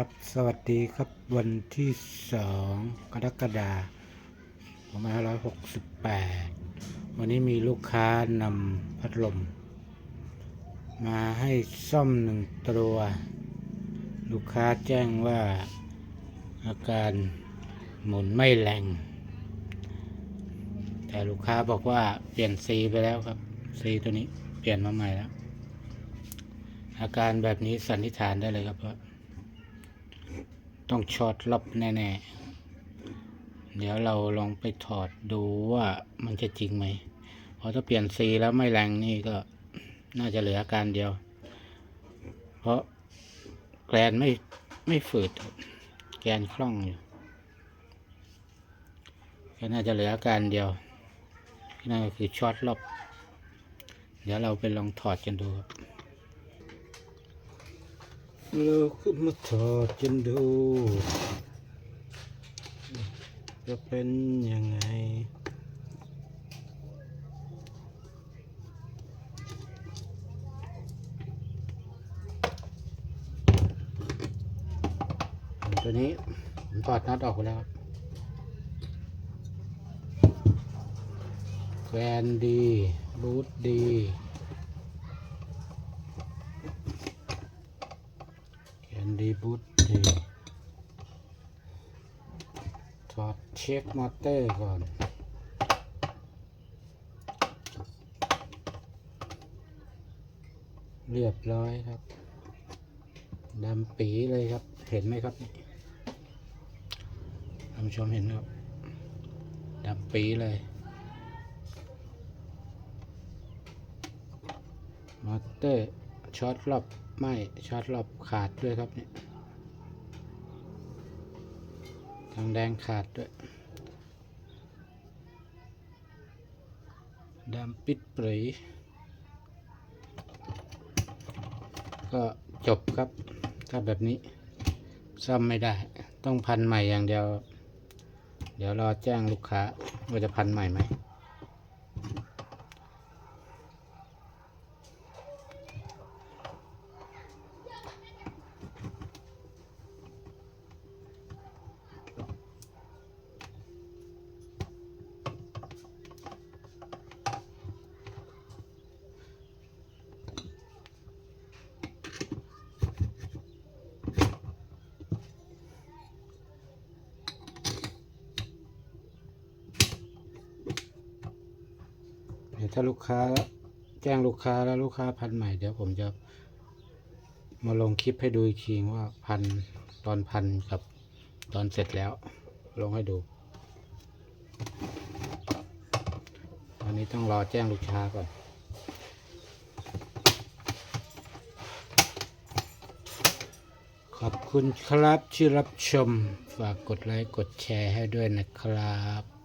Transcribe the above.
ครับ สวัสดีครับวันที่สองกรกฎาคม2568 วันนี้มีลูกค้านำพัดลม มาให้ซ่อมหนึ่งตัว ลูกค้าแจ้งว่าอาการหมุนไม่แรง แต่ลูกค้าบอกว่าเปลี่ยนซีไปแล้วครับซีตัวนี้เปลี่ยนมาใหม่แล้ว อาการแบบนี้สันนิษฐานได้เลยครับว่า ต้องช็อตลับแน่ๆ เดี๋ยวเราลองไปถอดดูว่ามันจะจริงไหมเพราะถ้าเปลี่ยนซีแล้วไม่แรงนี่ก็น่าจะเหลืออาการเดียว เพราะแกลนไม่ไม่ฝืด แกนคล่องอยู่ก็น่าจะเหลืออาการเดียวนั่นก็คือช็อตรอบเดี๋ยวเราไปลองถอดกันดูครับ เราก็มาถอดกันดูจะเป็นยังไงตัวนี้ผมถอดน็อตออกไปแล้วครับแกนดีบูทดี แกนดีบูทดีถอดเช็คมอเตอร์ก่อน เรียบร้อยครับดำปีเลยครับ เห็นไหมครับท่านผู้ชมเห็นหมครับดำปีเลยมอเตอร์ช็อตรอบ ไม่ช็อตรอบขาดด้วยครับเนี่ยทางแดงขาดด้วยดำปิดปรีก็จบครับ ถ้าแบบนี้ซ่อมไม่ได้ ต้องพันใหม่อย่างเดียว เดี๋ยวรอแจ้งลูกค้าว่าจะพันใหม่ไหม เดี๋ยวถ้าลูกค้าแจ้งลูกค้าแล้วลูกค้าพันใหม่เดี๋ยวผมจะมาลงคลิปให้ดูอีกทีว่าพันตอนพันกับตอนเสร็จแล้ว ลงให้ดู ตอนนี้ต้องรอแจ้งลูกค้าก่อนขอบคุณครับที่รับชม ฝากกดไลค์ กดแชร์ให้ด้วยนะครับ